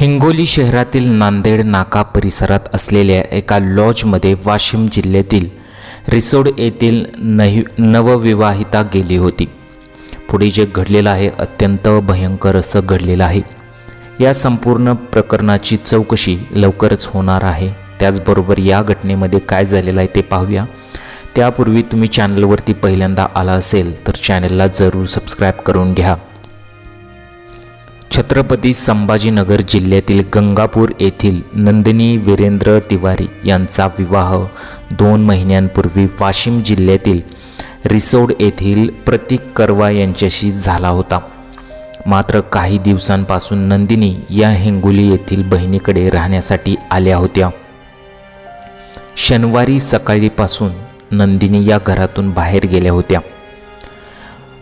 हिंगोली शहरातील नांदेड नाका परिसरात असलेल्या एका लॉजमध्ये वाशिम जिल्ह्यातील रिसोड येथील नही नवविवाहिता गेली होती. पुढे जे घडलेलं आहे अत्यंत भयंकर असं घडलेलं आहे. या संपूर्ण प्रकरणाची चौकशी लवकरच होणार आहे. त्याचबरोबर या घटनेमध्ये काय झालेलं आहे ते पाहूया. त्यापूर्वी तुम्ही चॅनलवरती पहिल्यांदा आला असेल तर चॅनलला जरूर सबस्क्राईब करून घ्या. छत्रपती संभाजीनगर जिल्ह्यातील गंगापूर येथील नंदिनी वीरेंद्र तिवारी यांचा विवाह दोन महिन्यांपूर्वी वाशिम जिल्ह्यातील रिसोड येथील प्रतीक करवा यांच्याशी झाला होता. मात्र काही दिवसांपासून नंदिनी या हिंगोली येथील बहिणीकडे राहण्यासाठी आल्या होत्या. शनिवारी सकाळीपासून नंदिनी या घरातून बाहेर गेल्या होत्या.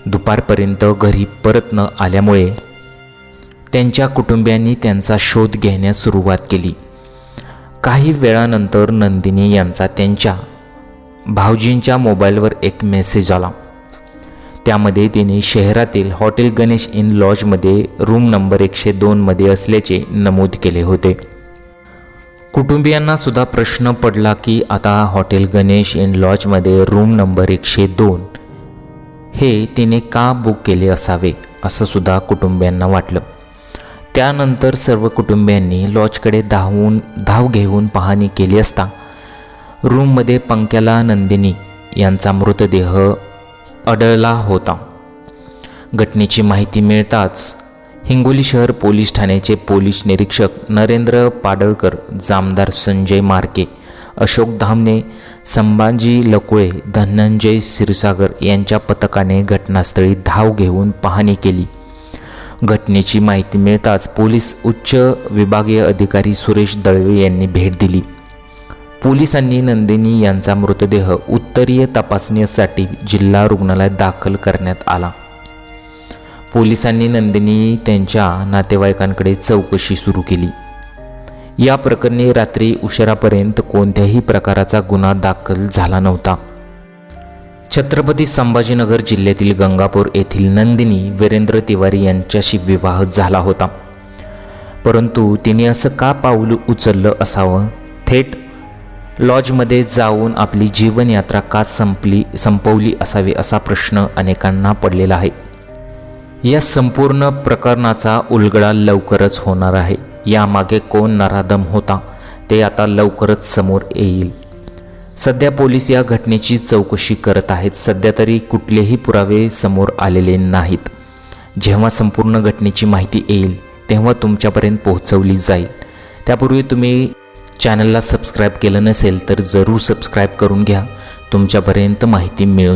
दुपारपर्यंत घरी परत न आल्यामुळे त्यांच्या कुटुंबियांनी त्यांचा शोध घेण्यास सुरुवात केली. काही वेळानंतर नंदिनी यांचा त्यांच्या भाऊजींच्या मोबाईलवर एक मेसेज आला. त्यामध्ये तिने शहरातील हॉटेल गणेश इन लॉजमध्ये रूम नंबर एकशे दोनमध्ये असल्याचे नमूद केले होते. कुटुंबियांना सुद्धा प्रश्न पडला की आता हॉटेल गणेश इन लॉजमध्ये रूम नंबर एकशे दोन हे तिने का बुक केले असावे असं सुद्धा कुटुंबियांना वाटलं. त्यानंतर सर्व कुटुंबियांनी लॉजकडे धावून धाव घेऊन पाहणी केली असता रूममध्ये पंक्याला नंदिनी यांचा मृतदेह अडळला होता. घटनेची माहिती मिळताच हिंगोली शहर पोलीस ठाण्याचे पोलीस निरीक्षक नरेंद्र पाडळकर जामदार संजय मार्के अशोक धामणे संभाजी लकुळे धनंजय क्षीरसागर यांच्या पथकाने घटनास्थळी धाव घेऊन पाहणी केली. घटनेची माहिती मिळताच पोलीस उच्च विभागीय अधिकारी सुरेश दळवे यांनी भेट दिली. पोलिसांनी नंदिनी यांचा मृतदेह उत्तरीय तपासणीसाठी जिल्हा रुग्णालयात दाखल करण्यात आला. पोलिसांनी नंदिनी त्यांच्या नातेवाईकांकडे चौकशी सुरू केली. या प्रकरणी रात्री उशिरापर्यंत कोणत्याही प्रकाराचा गुन्हा दाखल झाला नव्हता. छत्रपती संभाजीनगर जिल्ह्यातील गंगापूर येथील नंदिनी वीरेंद्र तिवारी यांच्याशी विवाह झाला होता. परंतु तिने असं का पाऊल उचललं असावं? थेट लॉजमध्ये जाऊन आपली जीवनयात्रा का संपली संपवली असावी असा प्रश्न अनेकांना पडलेला आहे. या संपूर्ण प्रकरणाचा उलगडा लवकरच होणार आहे. यामागे कोण नराधम होता ते आता लवकरच समोर येईल. सध्या पोलीस या घटनेची चौकशी करत आहेत. सध्या तरी कुठलेही पुरावे समोर आलेले नाहीत. जेव्हा संपूर्ण घटनेची माहिती येईल तेव्हा तुमच्यापर्यंत पोहोचवली जाईल. त्यापूर्वी तुम्ही चॅनलला सबस्क्राईब केलं नसेल तर जरूर सबस्क्राईब करून घ्या. तुमच्यापर्यंत माहिती मिळून